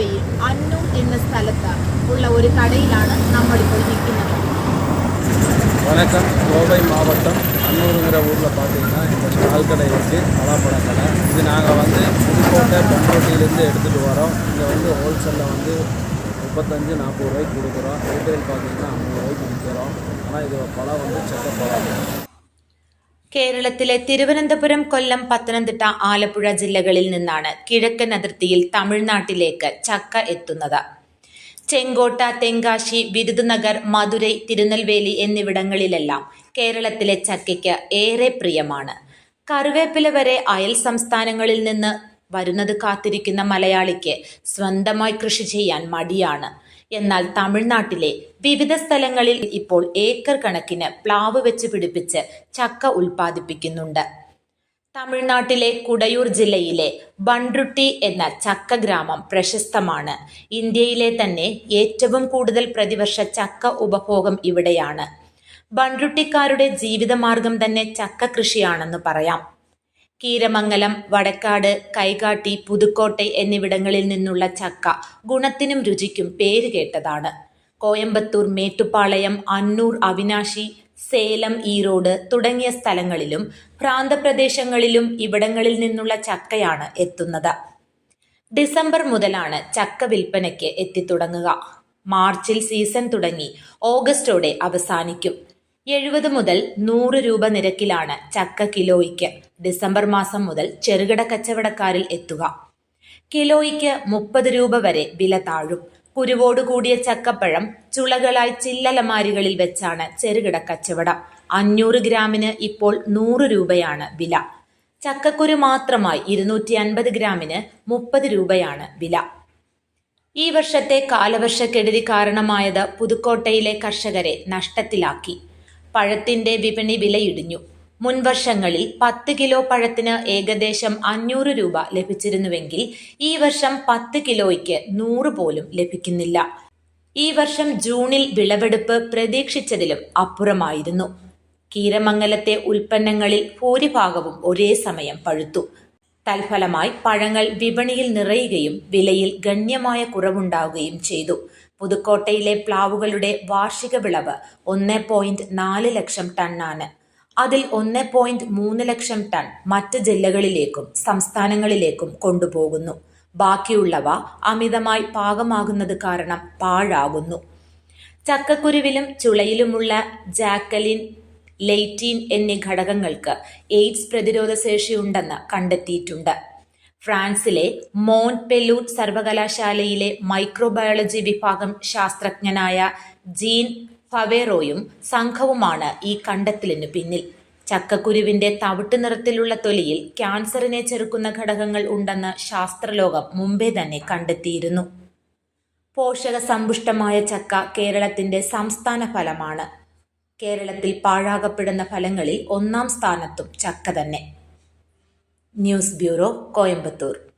ഹൈവേയിൽ അന്നൂർ എന്ന സ്ഥലത്ത് ഉള്ള ഒരു കടയിലാണ് നമ്മളിപ്പോൾ നിൽക്കുന്നത് வணக்கம் கோவை மாவட்டம் அன்னூருங்கிற ஊரில் பார்த்தீங்கன்னா இந்த ஸ்டால் கடை இருக்குது பலாப்பழ கடை இது நாங்கள் வந்து புதுக்கோட்டை பண்ருட்டியிலேருந்து எடுத்துகிட்டு வரோம் இங்கே வந்து ஹோல்சேலில் வந்து முப்பத்தஞ்சு நாற்பது ரூபாய்க்கு கொடுக்குறோம் ரீட்டைல் பார்த்தீங்கன்னா ஐம்பது ரூபாய்க்கு விற்கிறோம் ஆனால் இது பழம் வந்து செக்கப்பழம் കേരളത്തിലെ തിരുവനന്തപുരം കൊല്ലം പത്തനംതിട്ട ആലപ്പുഴ ജില്ലകളിൽ നിന്നാണ് കിഴക്കൻ അതിർത്തിയിൽ തമിഴ്നാട്ടിലേക്ക് ചക്ക എത്തുന്നത്. ചെങ്കോട്ട തെങ്കാശി വിരുദ്നഗർ മധുരൈ തിരുനെൽവേലി എന്നിവിടങ്ങളിലെല്ലാം കേരളത്തിലെ ചക്കയ്ക്ക് ഏറെ പ്രിയമാണ്. കറിവേപ്പില വരെ അയൽ സംസ്ഥാനങ്ങളിൽ നിന്ന് വരുന്നത് കാത്തിരിക്കുന്ന മലയാളിക്ക് സ്വന്തമായി കൃഷി ചെയ്യാൻ മടിയാണ്. എന്നാൽ തമിഴ്നാട്ടിലെ വിവിധ സ്ഥലങ്ങളിൽ ഇപ്പോൾ ഏക്കർ കണക്കിന് പ്ലാവ് വെച്ച് പിടിപ്പിച്ച് ചക്ക ഉൽപ്പാദിപ്പിക്കുന്നുണ്ട്. തമിഴ്നാട്ടിലെ കുടയൂർ ജില്ലയിലെ ബൺറുട്ടി എന്ന ചക്ക ഗ്രാമം പ്രശസ്തമാണ്. ഇന്ത്യയിലെ തന്നെ ഏറ്റവും കൂടുതൽ പ്രതിവർഷ ചക്ക ഉപഭോഗം ഇവിടെയാണ്. ബൺറുട്ടിക്കാരുടെ ജീവിതമാർഗം തന്നെ ചക്ക കൃഷിയാണെന്ന് പറയാം. കീരമംഗലം വടക്കാട് കൈകാട്ടി പുതുക്കോട്ടെ എന്നിവിടങ്ങളിൽ നിന്നുള്ള ചക്ക ഗുണത്തിനും രുചിക്കും പേര് കേട്ടതാണ്. കോയമ്പത്തൂർ മേട്ടുപാളയം അന്നൂർ അവിനാശി സേലം ഈറോഡ് തുടങ്ങിയ സ്ഥലങ്ങളിലും പ്രാന്തപ്രദേശങ്ങളിലും ഇവിടങ്ങളിൽ നിന്നുള്ള ചക്കയാണ് എത്തുന്നത്. ഡിസംബർ മുതലാണ് ചക്ക വിൽപ്പനയ്ക്ക് എത്തിത്തുടങ്ങുക. മാർച്ചിൽ സീസൺ തുടങ്ങി. ഓഗസ്റ്റോടെ അവസാനിക്കും. എഴുപത് മുതൽ നൂറ് രൂപ നിരക്കിലാണ് ചക്ക കിലോയ്ക്ക് ഡിസംബർ മാസം മുതൽ ചെറുകിട കച്ചവടക്കാരിൽ എത്തുക. കിലോയ്ക്ക് മുപ്പത് രൂപ വരെ വില താഴും. കുരുവോട് കൂടിയ ചക്കപ്പഴം ചുളകളായി ചില്ലലമാരികളിൽ വെച്ചാണ് ചെറുകിട കച്ചവടം. അഞ്ഞൂറ് ഗ്രാമിന് ഇപ്പോൾ നൂറ് രൂപയാണ് വില. ചക്കക്കുരു മാത്രമായി ഇരുന്നൂറ്റി അൻപത് ഗ്രാമിന് മുപ്പത് രൂപയാണ് വില. ഈ വർഷത്തെ കാലവർഷക്കെടുതി കാരണമായത് പുതുക്കോട്ടയിലെ കർഷകരെ നഷ്ടത്തിലാക്കി. പഴത്തിന്റെ വിപണി വിലയിടിഞ്ഞു. മുൻവർഷങ്ങളിൽ പത്ത് കിലോ പഴത്തിന് ഏകദേശം അഞ്ഞൂറ് രൂപ ലഭിച്ചിരുന്നുവെങ്കിൽ ഈ വർഷം പത്ത് കിലോയ്ക്ക് നൂറ് പോലും ലഭിക്കുന്നില്ല. ഈ വർഷം ജൂണിൽ വിളവെടുപ്പ് പ്രതീക്ഷിച്ചതിലും അപ്പുറമായിരുന്നു. കീരമംഗലത്തെ ഉൽപ്പന്നങ്ങളിൽ ഭൂരിഭാഗവും ഒരേ സമയം പഴുത്തു. തൽഫലമായി പഴങ്ങൾ വിപണിയിൽ നിറയുകയും വിലയിൽ ഗണ്യമായ കുറവുണ്ടാവുകയും ചെയ്തു. പുതുക്കോട്ടയിലെ പ്ലാവുകളുടെ വാർഷിക വിളവ് ഒന്ന് പോയിന്റ് നാല് ലക്ഷം ടണ്ണാണ്. അതിൽ ഒന്ന് പോയിന്റ് മൂന്ന് ലക്ഷം ടൺ മറ്റ് ജില്ലകളിലേക്കും സംസ്ഥാനങ്ങളിലേക്കും കൊണ്ടുപോകുന്നു. ബാക്കിയുള്ളവ അമിതമായി പാകമാകുന്നത് കാരണം പാഴാകുന്നു. ചക്കക്കുരുവിലും ചുളയിലുമുള്ള ജാക്കലിൻ ലെയ്റ്റീൻ എന്നീ ഘടകങ്ങൾക്ക് എയ്ഡ്സ് പ്രതിരോധ ശേഷിയുണ്ടെന്ന് കണ്ടെത്തിയിട്ടുണ്ട്. ഫ്രാൻസിലെ മോൺ പെലൂട്ട് സർവകലാശാലയിലെ മൈക്രോബയോളജി വിഭാഗം ശാസ്ത്രജ്ഞനായ ജീൻ ഫവേറോയും സംഘവുമാണ് ഈ കണ്ടെത്തലിനു പിന്നിൽ. ചക്കക്കുരുവിന്റെ തവിട്ട് നിറത്തിലുള്ള തൊലിയിൽ ക്യാൻസറിനെ ചെറുക്കുന്ന ഘടകങ്ങൾ ഉണ്ടെന്ന് ശാസ്ത്രലോകം മുമ്പേ തന്നെ കണ്ടെത്തിയിരുന്നു. പോഷക സമ്പുഷ്ടമായ ചക്ക കേരളത്തിന്റെ സംസ്ഥാന ഫലമാണ്. കേരളത്തിൽ പാഴാകപ്പെടുന്ന ഫലങ്ങളിൽ ഒന്നാം സ്ഥാനത്തും ചക്ക തന്നെ. News bureau Coimbatore.